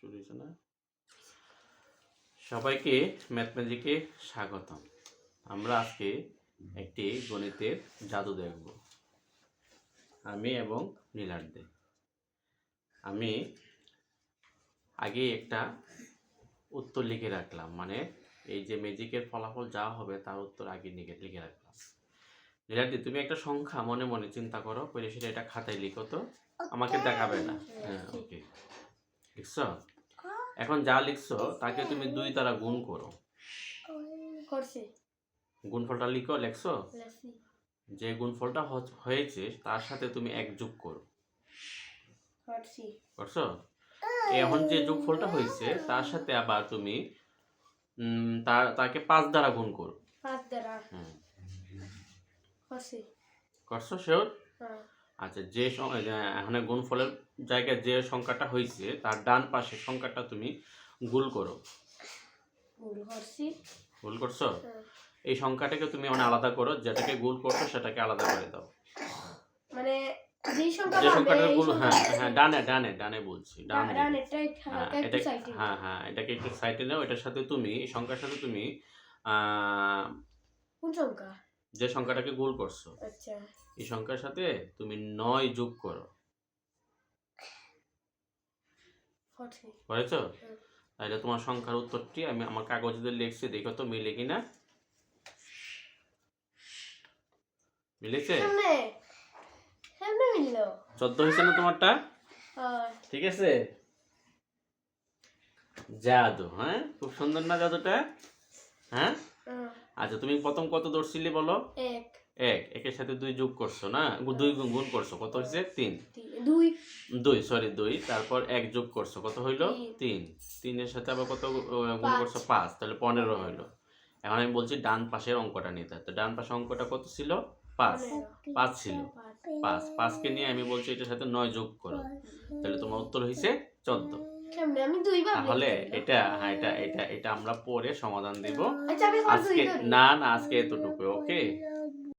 শুরু হয়েছে না? সবাইকে ম্যাথমেটিকে স্বাগতম। আমরা আজকে একটি গণিতের জাদু দেখব। আমি এবং নীলার্দে আমি আগে একটা উত্তর লিখে রাখলাম মানে এই যে ম্যাজিকের ফলাফল যা হবে তার উত্তর আগে লিখে লিখে রাখলাম। নীলার্দি তুমি একটা সংখ্যা মনে মনে চিন্তা করো পরে সেটা এটা খাতায় লিখো তো। আমাকে দেখাবে না। হ্যাঁ ওকে লিখছো? এখন যা লিখছো তাকে তুমি দুই দ্বারা গুণ করো। করছি। গুণফলটা লিখো লেখছো? যে গুণফলটা হয়েছে তার সাথে তুমি এক যোগ করো। করছ। এখন যে যোগফলটা হয়েছে তার সাথে আবার তুমি তার তাকে পাঁচ দ্বারা গুণ করো। পাঁচ দ্বারা। করছ শিওর? হ্যাঁ। আচ্ছা যে এখানে গুণফলের জায়গায় যে সংখ্যাটা হয়েছে তার ডান পাশে সংখ্যাটা তুমি গুল করো। ভুল গুল করছ? হ্যাঁ। এই সংখ্যাটাকে তুমি মানে আলাদা করো যেটাকে গুল করছ সেটাকে আলাদা করে দাও। মানে যে সংখ্যাটা গুল হ্যাঁ হ্যাঁ ডানে ডানে ডানে বলছি ডানে ডান হ্যাঁ হ্যাঁ হ্যাঁ এটাকে একটু সাইডে নাও এটার সাথে তুমি সংখ্যার সাথে তুমি কোন সংখ্যা? যে সংখ্যাটাকে গুল করছ আচ্ছা। এই সংখ্যার সাথে তুমি নয় যোগ করো। করছি তাহলে তোমার সংখ্যার উত্তরটি আমি আমার কাগজে লিখছি দেখো তো মিলে কিনা। মিলেছে? চোদ্দ হয়েছে না তোমারটা? হ্যাঁ। ঠিক আছে? জাদু হ্যাঁ? খুব সুন্দর না জাদুটা? হ্যাঁ, আচ্ছা তুমি প্রথম কত ধরছিলে বলো? এক। এক। একের সাথে দুই যোগ করছ না? দুই গুণ গুণ করছ। কত হয়েছে? তিন। দুই। দুই সরি দুই। তারপর এক যোগ করছ। কত হইল? তিন। তিন। তিনের সাথে আবার কত গুণ করছ? পাঁচ। তাহলে পনেরো হইল। এখন আমি বলছি ডান পাশের অঙ্কটা নিতে। তো ডান পাশের অঙ্কটা কত ছিল? পাঁচ। পাঁচ ছিল। পাঁচ। পাঁচ পাঁচকে নিয়ে আমি বলছি এটার সাথে নয় যোগ করো। তাহলে তোমার উত্তর হয়েছে চোদ্দ। তাহলে এটা হ্যাঁ এটা এটা এটা আমরা পরে সমাধান দিব। আচ্ছা আজকে না না আজকে এতটুকু ওকে?